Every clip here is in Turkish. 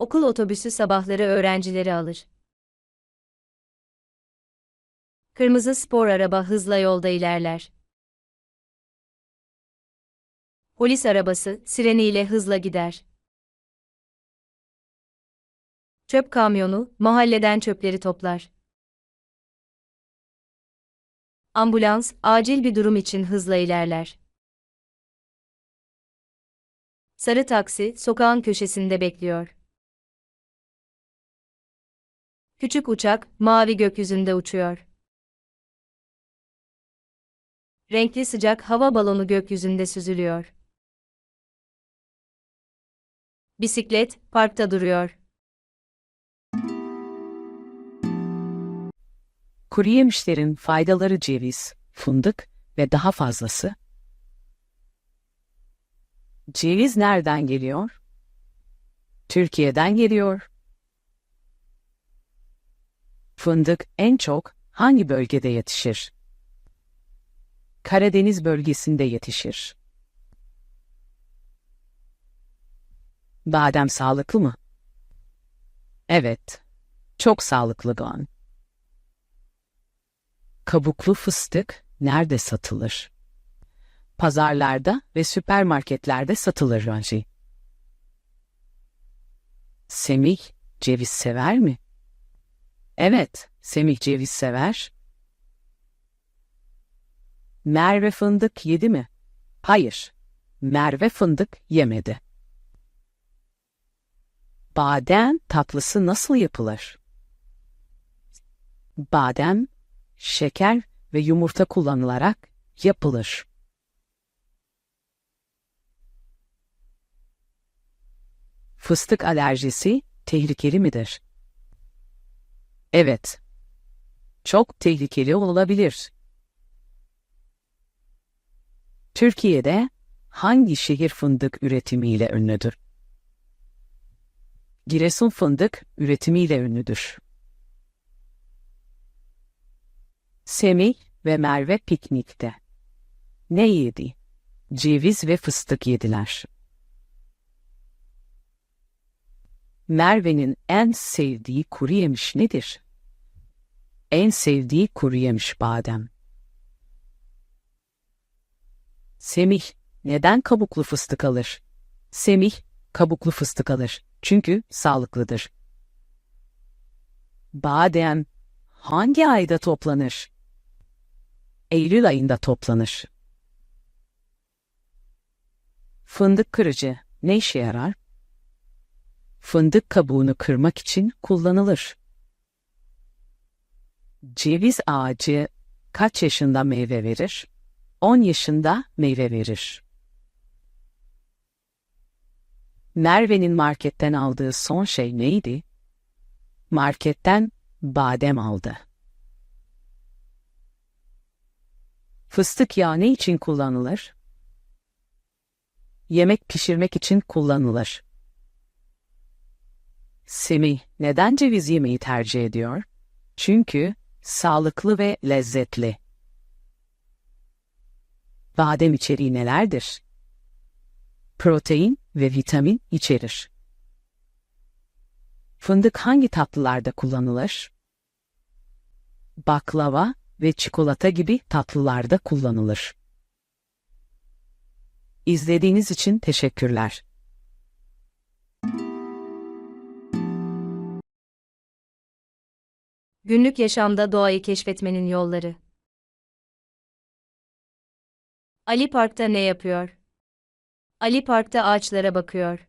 Okul otobüsü sabahları öğrencileri alır. Kırmızı spor araba hızla yolda ilerler. Polis arabası sireniyle hızla gider. Çöp kamyonu mahalleden çöpleri toplar. Ambulans acil bir durum için hızla ilerler. Sarı taksi sokağın köşesinde bekliyor. Küçük uçak mavi gökyüzünde uçuyor. Renkli sıcak hava balonu gökyüzünde süzülüyor. Bisiklet parkta duruyor. Kuru yemişlerin faydaları ceviz, fındık ve daha fazlası. Ceviz nereden geliyor? Türkiye'den geliyor. Fındık en çok hangi bölgede yetişir? Karadeniz bölgesinde yetişir. Badem sağlıklı mı? Evet, çok sağlıklı Doğan. Kabuklu fıstık nerede satılır? Pazarlarda ve süpermarketlerde satılır Ranji. Semih ceviz sever mi? Evet, Semih ceviz sever. Merve fındık yedi mi? Hayır, Merve fındık yemedi. Badem tatlısı nasıl yapılır? Badem, şeker ve yumurta kullanılarak yapılır. Fıstık alerjisi tehlikeli midir? Evet. Çok tehlikeli olabilir. Türkiye'de hangi şehir fındık üretimiyle ünlüdür? Giresun fındık üretimiyle ünlüdür. Semih ve Merve piknikte. Ne yedi? Ceviz ve fıstık yediler. Merve'nin en sevdiği kuru yemiş nedir? En sevdiği kuru yemiş badem. Semih neden kabuklu fıstık alır? Semih kabuklu fıstık alır çünkü sağlıklıdır. Badem hangi ayda toplanır? Eylül ayında toplanır. Fındık kırıcı ne işe yarar? Fındık kabuğunu kırmak için kullanılır. Ceviz ağacı kaç yaşında meyve verir? 10 yaşında meyve verir. Merve'nin marketten aldığı son şey neydi? Marketten badem aldı. Fıstık yağı ne için kullanılır? Yemek pişirmek için kullanılır. Semih neden ceviz yemeyi tercih ediyor? Çünkü sağlıklı ve lezzetli. Badem içeriği nelerdir? Protein ve vitamin içerir. Fındık hangi tatlılarda kullanılır? Baklava ve çikolata gibi tatlılarda kullanılır. İzlediğiniz için teşekkürler. Günlük yaşamda doğayı keşfetmenin yolları. Ali Park'ta ne yapıyor? Ali Park'ta ağaçlara bakıyor.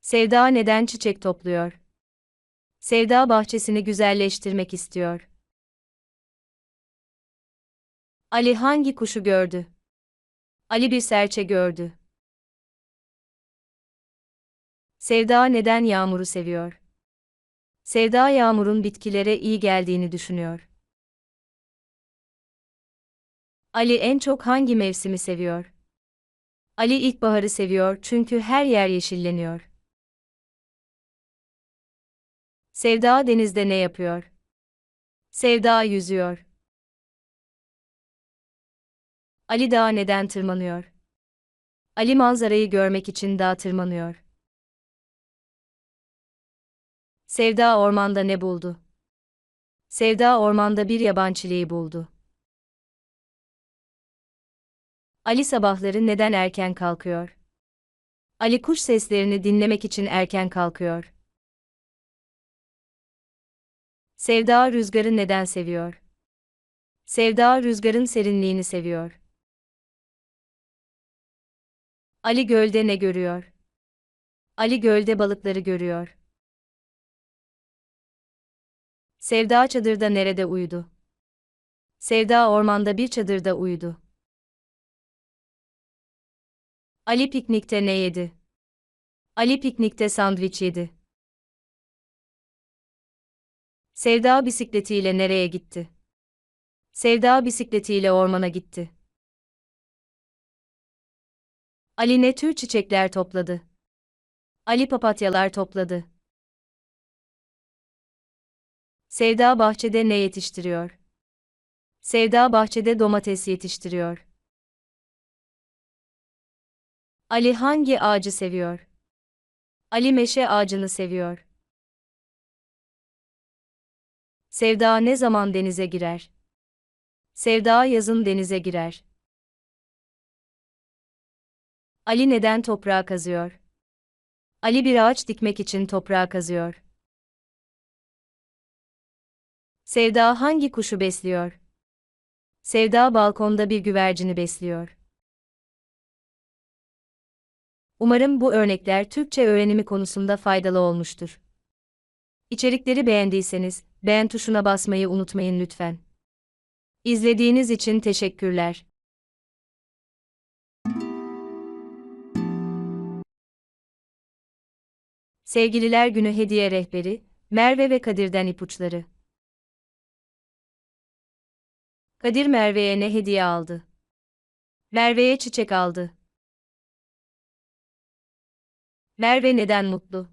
Sevda neden çiçek topluyor? Sevda bahçesini güzelleştirmek istiyor. Ali hangi kuşu gördü? Ali bir serçe gördü. Sevda neden yağmuru seviyor? Sevda yağmurun bitkilere iyi geldiğini düşünüyor. Ali en çok hangi mevsimi seviyor? Ali ilkbaharı seviyor çünkü her yer yeşilleniyor. Sevda denizde ne yapıyor? Sevda yüzüyor. Ali dağa neden tırmanıyor? Ali manzarayı görmek için dağa tırmanıyor. Sevda ormanda ne buldu? Sevda ormanda bir yaban çileği buldu. Ali sabahları neden erken kalkıyor? Ali kuş seslerini dinlemek için erken kalkıyor. Sevda rüzgarı neden seviyor? Sevda rüzgarın serinliğini seviyor. Ali gölde ne görüyor? Ali gölde balıkları görüyor. Sevda çadırda nerede uyudu? Sevda ormanda bir çadırda uyudu. Ali piknikte ne yedi? Ali piknikte sandviç yedi. Sevda bisikletiyle nereye gitti? Sevda bisikletiyle ormana gitti. Ali ne tür çiçekler topladı? Ali papatyalar topladı. Sevda bahçede ne yetiştiriyor? Sevda bahçede domates yetiştiriyor. Ali hangi ağacı seviyor? Ali meşe ağacını seviyor. Sevda ne zaman denize girer? Sevda yazın denize girer. Ali neden toprağa kazıyor? Ali bir ağaç dikmek için toprağa kazıyor. Sevda hangi kuşu besliyor? Sevda balkonda bir güvercini besliyor. Umarım bu örnekler Türkçe öğrenimi konusunda faydalı olmuştur. İçerikleri beğendiyseniz beğen tuşuna basmayı unutmayın lütfen. İzlediğiniz için teşekkürler. Sevgililer Günü hediye rehberi, Merve ve Kadir'den ipuçları. Kadir Merve'ye ne hediye aldı? Merve'ye çiçek aldı. Merve neden mutlu?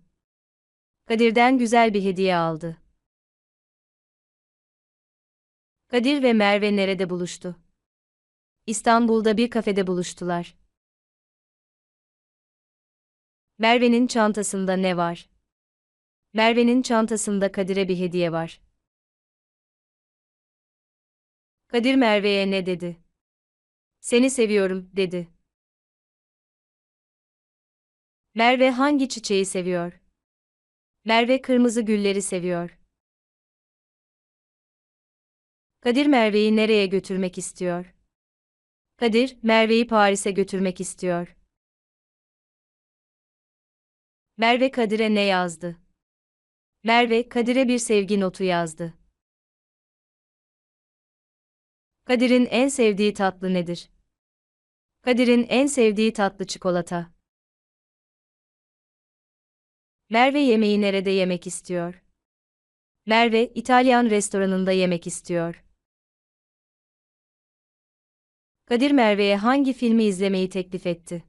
Kadir'den güzel bir hediye aldı. Kadir ve Merve nerede buluştu? İstanbul'da bir kafede buluştular. Merve'nin çantasında ne var? Merve'nin çantasında Kadir'e bir hediye var. Kadir Merve'ye ne dedi? Seni seviyorum, dedi. Merve hangi çiçeği seviyor? Merve kırmızı gülleri seviyor. Kadir Merve'yi nereye götürmek istiyor? Kadir, Merve'yi Paris'e götürmek istiyor. Merve Kadir'e ne yazdı? Merve, Kadir'e bir sevgi notu yazdı. Kadir'in en sevdiği tatlı nedir? Kadir'in en sevdiği tatlı çikolata. Merve yemeği nerede yemek istiyor? Merve, İtalyan restoranında yemek istiyor. Kadir Merve'ye hangi filmi izlemeyi teklif etti?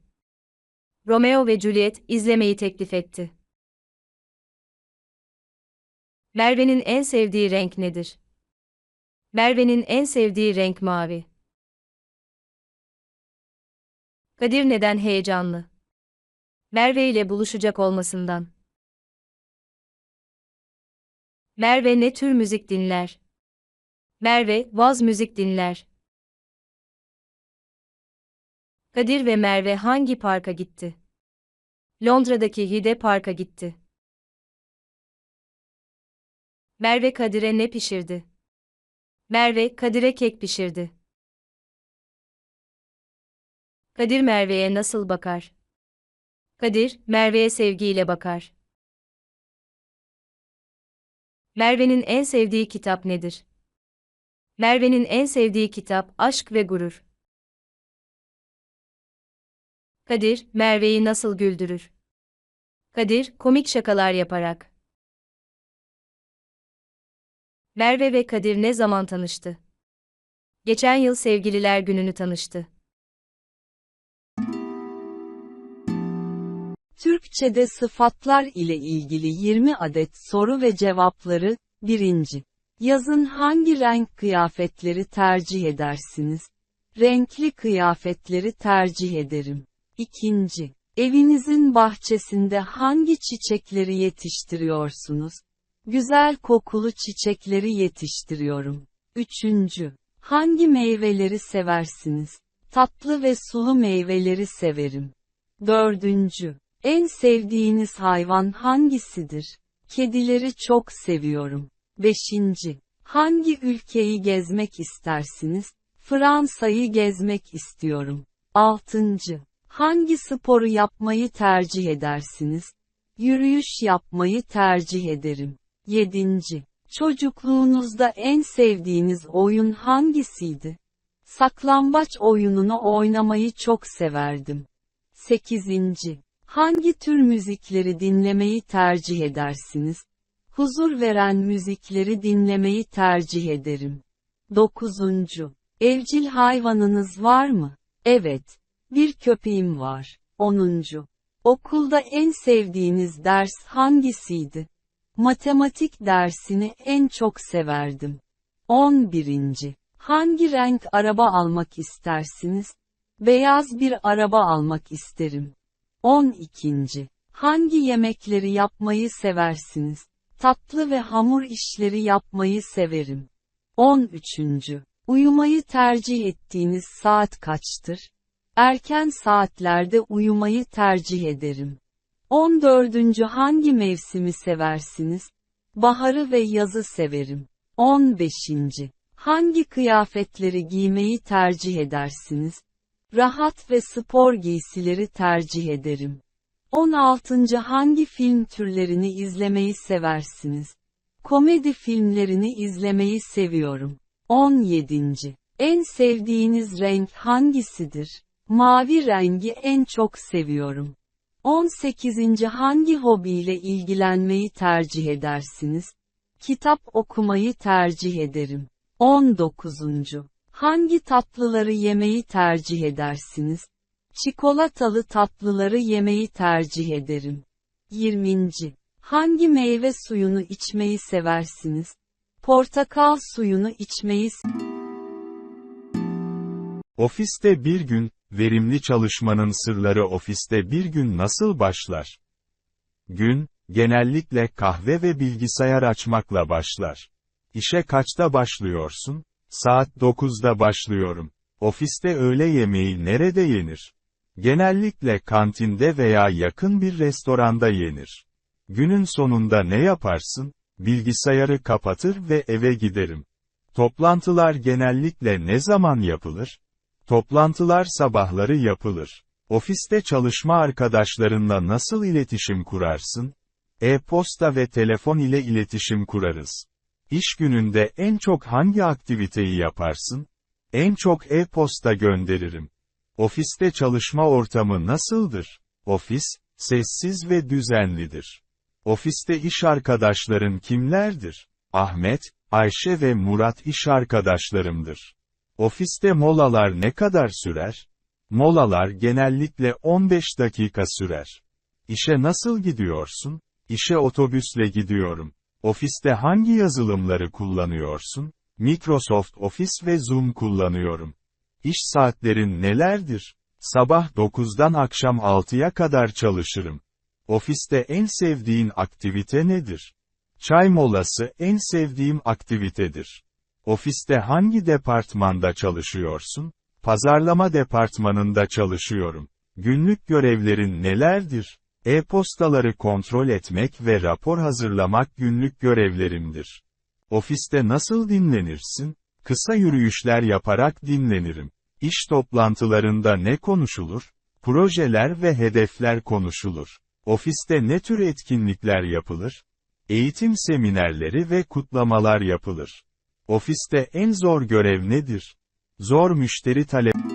Romeo ve Juliet izlemeyi teklif etti. Merve'nin en sevdiği renk nedir? Merve'nin en sevdiği renk mavi. Kadir neden heyecanlı? Merve ile buluşacak olmasından. Merve ne tür müzik dinler? Merve, vaz müzik dinler. Kadir ve Merve hangi parka gitti? Londra'daki Hyde Park'a gitti. Merve Kadir'e ne pişirdi? Merve, Kadir'e kek pişirdi. Kadir Merve'ye nasıl bakar? Kadir, Merve'ye sevgiyle bakar. Merve'nin en sevdiği kitap nedir? Merve'nin en sevdiği kitap Aşk ve Gurur. Kadir, Merve'yi nasıl güldürür? Kadir, komik şakalar yaparak. Merve ve Kadir ne zaman tanıştı? Geçen yıl Sevgililer Günü'nü tanıştı. Türkçe'de sıfatlar ile ilgili 20 adet soru ve cevapları, 1. Yazın hangi renk kıyafetleri tercih edersiniz? Renkli kıyafetleri tercih ederim. İkinci, evinizin bahçesinde hangi çiçekleri yetiştiriyorsunuz? Güzel kokulu çiçekleri yetiştiriyorum. Üçüncü, hangi meyveleri seversiniz? Tatlı ve sulu meyveleri severim. Dördüncü, en sevdiğiniz hayvan hangisidir? Kedileri çok seviyorum. Beşinci, hangi ülkeyi gezmek istersiniz? Fransa'yı gezmek istiyorum. Altıncı, hangi sporu yapmayı tercih edersiniz? Yürüyüş yapmayı tercih ederim. Yedinci, çocukluğunuzda en sevdiğiniz oyun hangisiydi? Saklambaç oyununu oynamayı çok severdim. 8. Hangi tür müzikleri dinlemeyi tercih edersiniz? Huzur veren müzikleri dinlemeyi tercih ederim. 9. Evcil hayvanınız var mı? Evet. Bir köpeğim var. 10. Okulda en sevdiğiniz ders hangisiydi? Matematik dersini en çok severdim. 11. Hangi renk araba almak istersiniz? Beyaz bir araba almak isterim. 12. Hangi yemekleri yapmayı seversiniz? Tatlı ve hamur işleri yapmayı severim. 13. Uyumayı tercih ettiğiniz saat kaçtır? Erken saatlerde uyumayı tercih ederim. 14. Hangi mevsimi seversiniz? Baharı ve yazı severim. 15. Hangi kıyafetleri giymeyi tercih edersiniz? Rahat ve spor giysileri tercih ederim. 16. Hangi film türlerini izlemeyi seversiniz? Komedi filmlerini izlemeyi seviyorum. 17. En sevdiğiniz renk hangisidir? Mavi rengi en çok seviyorum. 18. Hangi hobiyle ilgilenmeyi tercih edersiniz? Kitap okumayı tercih ederim. 19. Hangi tatlıları yemeyi tercih edersiniz? Çikolatalı tatlıları yemeyi tercih ederim. 20. Hangi meyve suyunu içmeyi seversiniz? Portakal suyunu içmeyi Ofiste bir gün, verimli çalışmanın sırları ofiste bir gün nasıl başlar? Gün, genellikle kahve ve bilgisayar açmakla başlar. İşe kaçta başlıyorsun? Saat 9'da başlıyorum. Ofiste öğle yemeği nerede yenir? Genellikle kantinde veya yakın bir restoranda yenir. Günün sonunda ne yaparsın? Bilgisayarı kapatır ve eve giderim. Toplantılar genellikle ne zaman yapılır? Toplantılar sabahları yapılır. Ofiste çalışma arkadaşlarınla nasıl iletişim kurarsın? E-posta ve telefon ile iletişim kurarız. İş gününde en çok hangi aktiviteyi yaparsın? En çok e-posta gönderirim. Ofiste çalışma ortamı nasıldır? Ofis, sessiz ve düzenlidir. Ofiste iş arkadaşların kimlerdir? Ahmet, Ayşe ve Murat iş arkadaşlarımdır. Ofiste molalar ne kadar sürer? Molalar genellikle 15 dakika sürer. İşe nasıl gidiyorsun? İşe otobüsle gidiyorum. Ofiste hangi yazılımları kullanıyorsun? Microsoft Office ve Zoom kullanıyorum. İş saatlerin nelerdir? Sabah 9'dan akşam 6'ya kadar çalışırım. Ofiste en sevdiğin aktivite nedir? Çay molası en sevdiğim aktivitedir. Ofiste hangi departmanda çalışıyorsun? Pazarlama departmanında çalışıyorum. Günlük görevlerin nelerdir? E-postaları kontrol etmek ve rapor hazırlamak günlük görevlerimdir. Ofiste nasıl dinlenirsin? Kısa yürüyüşler yaparak dinlenirim. İş toplantılarında ne konuşulur? Projeler ve hedefler konuşulur. Ofiste ne tür etkinlikler yapılır? Eğitim seminerleri ve kutlamalar yapılır. Ofiste en zor görev nedir? Zor müşteri talep